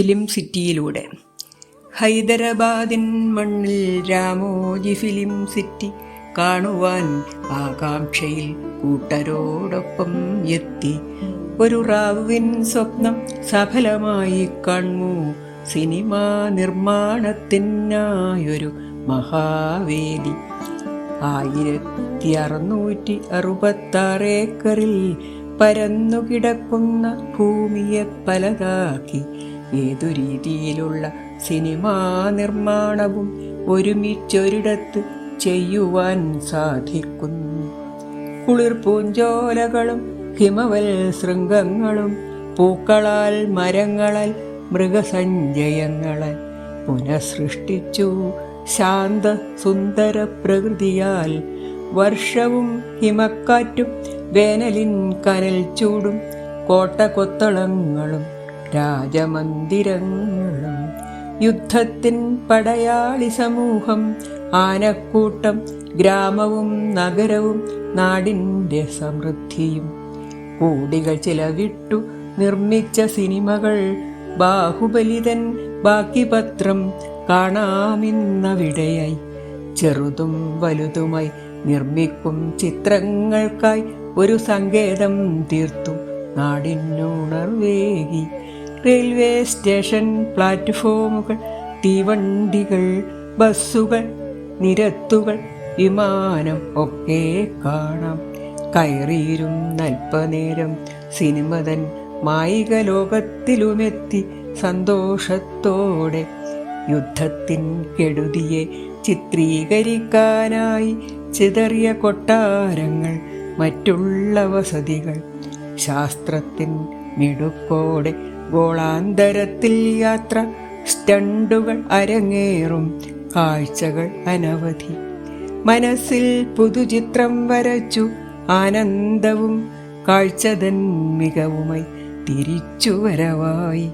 Film സിറ്റിയിലൂടെ. ഹൈദരാബാദിൻ മണ്ണിൽ Ramoji film city കാണുവാൻ ആകാംക്ഷയിൽ കൂട്ടരോടൊപ്പം എത്തി. ഒരു റാവുവിൻ സ്വപ്നം സഫലമായി കണ്ണു സിനിമാ നിർമ്മാണത്തിനായൊരു മഹാവേദി. ആയിരത്തി അറുന്നൂറ്റി അറുപത്താറ് ഏക്കറിൽ പരന്നുകിടക്കുന്ന ഭൂമിയെ പലതാക്കി. ഏതു രീതിയിലുള്ള സിനിമാ നിർമ്മാണവും ഒരുമിച്ചൊരിടത്ത് ചെയ്യുവാൻ സാധിക്കുന്നു. കുളിർ പൂഞ്ചോലകളും ഹിമവൽ ശൃംഗങ്ങളും പൂക്കളാൽ മരങ്ങളാൽ മൃഗസഞ്ചയങ്ങളാൽ പുനഃസൃഷ്ടിച്ചു. ശാന്ത സുന്ദര പ്രകൃതിയാൽ വർഷവും ഹിമക്കാറ്റും വേനലിൻ കനൽ ചൂടും കോട്ടകൊത്തളങ്ങളും രാജമന്ദിരങ്ങളും യുദ്ധത്തിൻ പടയാളി സമൂഹം ആനക്കൂട്ടം ഗ്രാമവും നഗരവും നാടിന്റെ സമൃദ്ധിയും. കോടികൾ ചിലവിട്ടു നിർമ്മിച്ച സിനിമകൾ ബാഹുബലിതൻ ബാക്കി പത്രം കാണാമിന്നവിടെയായി. ചെറുതും വലുതുമായി നിർമ്മിക്കും ചിത്രങ്ങൾക്കായി ഒരു സങ്കേതം തീർത്തു. നാടിനുണർവേകി റെയിൽവേ സ്റ്റേഷൻ പ്ലാറ്റ്ഫോമുകൾ തീവണ്ടികൾ ബസ്സുകൾ നിരത്തുകൾ വിമാനം ഒക്കെ കാണാം. കയറിയിരും അല്പനേരം സിനിമതൻ മായിക ലോകത്തിലുമെത്തി സന്തോഷത്തോടെ യുദ്ധത്തിൻ കെടുതിയെ ചിത്രീകരിക്കാനായി ചിതറിയ കൊട്ടാരങ്ങൾ മറ്റുള്ള വസതികൾ ശാസ്ത്രത്തിൻ മിടുക്കോടെ ഗോളാന്തരത്തിൽ യാത്ര. സ്റ്റണ്ടുകൾ അരങ്ങേറും. കാഴ്ചകൾ അനവധി. മനസ്സിൽ പുതുചിത്രം വരച്ചു. ആനന്ദവും കാഴ്ചതൻ മികവുമായി തിരിച്ചു വരവായി